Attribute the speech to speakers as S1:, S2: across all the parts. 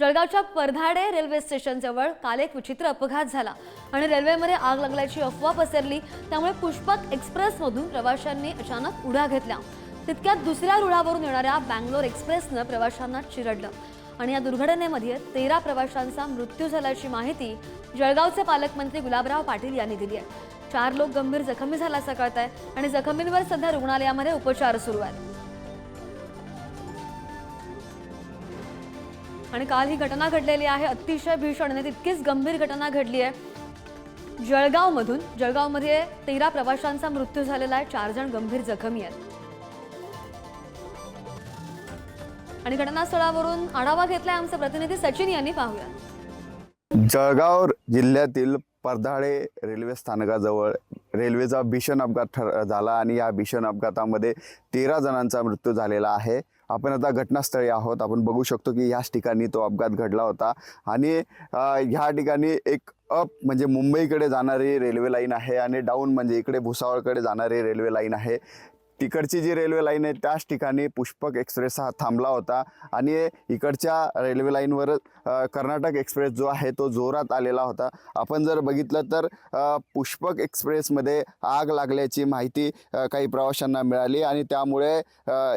S1: जळगावच्या परधाडे रेल्वे स्टेशनजवळ काल एक विचित्र अपघात झाला आणि रेल्वेमध्ये आग लागल्याची अफवा पसरली त्यामुळे पुष्पक एक्सप्रेसमधून प्रवाशांनी अचानक उड्या घेतल्या. तितक्यात दुसऱ्या रुळावरून येणाऱ्या बँगलोर एक्सप्रेसनं प्रवाशांना चिरडलं आणि या दुर्घटनेमध्ये तेरा प्रवाशांचा मृत्यू झाल्याची माहिती जळगावचे पालकमंत्री गुलाबराव पाटील यांनी दिली आहे. चार लोक गंभीर जखमी झाल्याचं कळत आहे आणि जखमींवर सध्या रुग्णालयामध्ये उपचार सुरू आहेत. आणि काल ही घटना घडलेली आहे. अतिशय भीषण आणि तितकीच गंभीर घटना घडली आहे. जळगावमधून जळगावमध्ये तेरा प्रवाशांचा मृत्यू झालेला आहे. चार जण गंभीर जखमी आहेत. आणि घटनास्थळावरून आढावा घेतलाय आमचे प्रतिनिधी सचिन यांनी. पाहूया.
S2: जळगाव जिल्ह्यातील पर्धाळे रेल्वे स्थानकाजवळ रेल्वेचा भीषण अपघात ठर झाला आणि या भीषण अपघातामध्ये तेरा जणांचा मृत्यू झालेला आहे. आपण आता घटनास्थळी आहोत. आपण बघू शकतो की ह्याच ठिकाणी तो अपघात घडला होता. आणि ह्या ठिकाणी एक अप म्हणजे मुंबईकडे जाणारी रेल्वे लाईन आहे आणि डाऊन म्हणजे इकडे भुसावळकडे जाणारी रेल्वे लाईन आहे. तिकडची जी रेल्वे लाईन आहे त्याच ठिकाणी पुष्पक एक्सप्रेस हा थांबला होता. आणि इकडच्या रेल्वे लाईनवर कर्नाटक एक्सप्रेस जो आहे तो जोरात आलेला होता. आपण जर बघितलं तर पुष्पक एक्सप्रेसमध्ये आग लागल्याची माहिती काही प्रवाशांना मिळाली. आणि त्यामुळे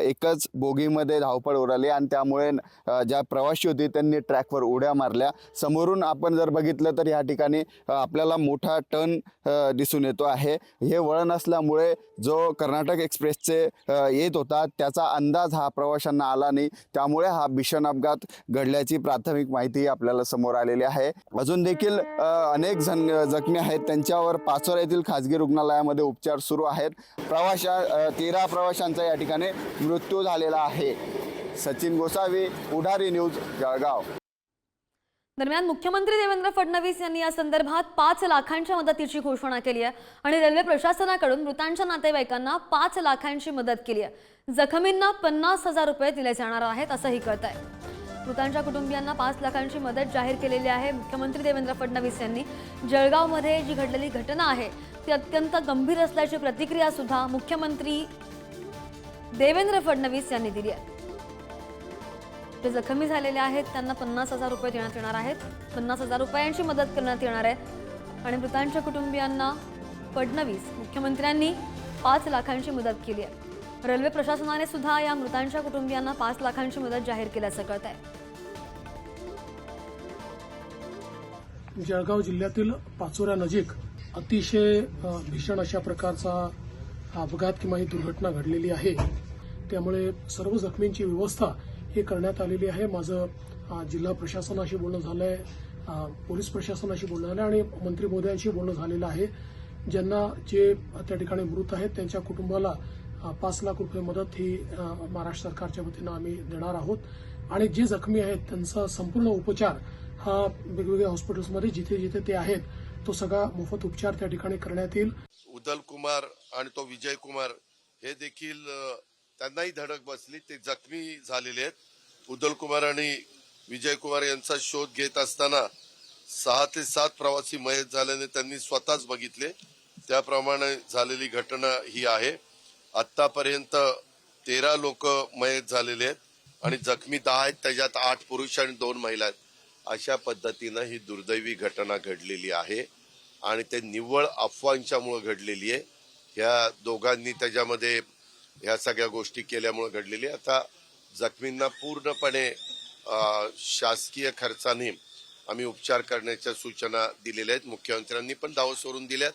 S2: एकच बोगीमध्ये धावपळ उडाली. आणि त्यामुळे ज्या प्रवाशी होती त्यांनी ट्रॅकवर उड्या मारल्या. समोरून आपण जर बघितलं तर या ठिकाणी आपल्याला मोठा टर्न दिसून येतो आहे. हे वळण असल्यामुळे जो कर्नाटक एक्सप्रेस एक्सप्रेसचे येत होता. त्याचा अंदाज हा प्रवाशांना आला नाही. त्यामुळे हा भीषण अपघात घडल्याची प्राथमिक माहिती आपल्याला समोर आलेली आहे. अजून देखील अनेक जण जखमी आहेत. त्यांच्यावर पाचोरा येथील खाजगी रुग्णालयामध्ये उपचार सुरू आहेत. प्रवाशा तेरा प्रवाशांचा या ठिकाणी मृत्यू झालेला आहे. सचिन गोसावी उडारी न्यूज जळगाव.
S1: दरम्यान मुख्यमंत्री देवेंद्र फडणवीस यांनी या संदर्भात पाच लाखांच्या मदतीची घोषणा केली आहे आणि रेल्वे प्रशासनाकडून मृतांच्या नातेवाईकांना पाच लाखांची मदत केली आहे. जखमींना पन्नास हजार रुपये दिले जाणार आहेत असंही कळत आहे. मृतांच्या कुटुंबियांना पाच लाखांची मदत जाहीर केलेली आहे मुख्यमंत्री देवेंद्र फडणवीस यांनी. जळगावमध्ये जी घडलेली घटना आहे ती अत्यंत गंभीर असल्याची प्रतिक्रिया सुद्धा मुख्यमंत्री देवेंद्र फडणवीस यांनी दिली आहे. जे जखमी झालेले आहेत. त्यांना पन्नास हजार रुपये देण्यात येणार आहेत. पन्नास हजार रुपयांची मदत करण्यात येणार आहे. आणि मृतांच्या कुटुंबियांना फडणवीस मुख्यमंत्र्यांनी पाच लाखांची मदत केली आहे. रेल्वे प्रशासनाने सुद्धा या मृतांच्या कुटुंबियांना पाच लाखांची मदत जाहीर केल्याचं कळत आहे.
S3: जळगाव जिल्ह्यातील पाचोऱ्या नजीक अतिशय भीषण अशा प्रकारचा हा अपघात किंवा ही दुर्घटना घडलेली आहे. त्यामुळे सर्व जखमींची व्यवस्था हे करण्यात आलेली आहे. माझं जिल्हा प्रशासनाशी बोलणं झालंय आहे पोलीस प्रशासनाशी बोलणं झालं आणि मंत्री महोदयांशी बोलणं झालेलं आहे. ज्यांना जे त्या ठिकाणी मृत आहेत त्यांच्या कुटुंबाला पाच लाख रुपये मदत ही महाराष्ट्र सरकारच्या वतीनं आम्ही देणार आहोत. आणि जे जखमी आहेत त्यांचा संपूर्ण उपचार हा वेगवेगळ्या हॉस्पिटल्समध्ये जिथे जिथे ते आहेत तो सगळा मोफत उपचार त्या ठिकाणी करण्यात येईल.
S4: उदल कुमार आणि तो विजय कुमार हे देखील त्यांनाही धडक बसली. ते जखमी झालेले आहेत. उदल कुमार आणि विजय कुमार यांचा शोध घेत असताना सहा ते सात प्रवासी मयत झाल्याने त्यांनी स्वतःच बघितले. त्याप्रमाणे झालेली घटना ही आहे. आतापर्यंत तेरा लोक मयत झालेले आहेत आणि जखमी दहा आहेत. त्याच्यात आठ पुरुष आणि दोन महिला आहेत. अशा पद्धतीनं ही दुर्दैवी घटना घडलेली आहे आणि ते निव्वळ अफवांच्यामुळे घडलेली आहे. ह्या दोघांनी त्याच्यामध्ये ह्या सगळ्या गोष्टी केल्यामुळे घडलेली आता जखमींना पूर्णपणे शासकीय खर्चाने आम्ही उपचार करण्याच्या सूचना दिलेल्या आहेत. मुख्यमंत्र्यांनी पण दावा सोडून दिल्यात.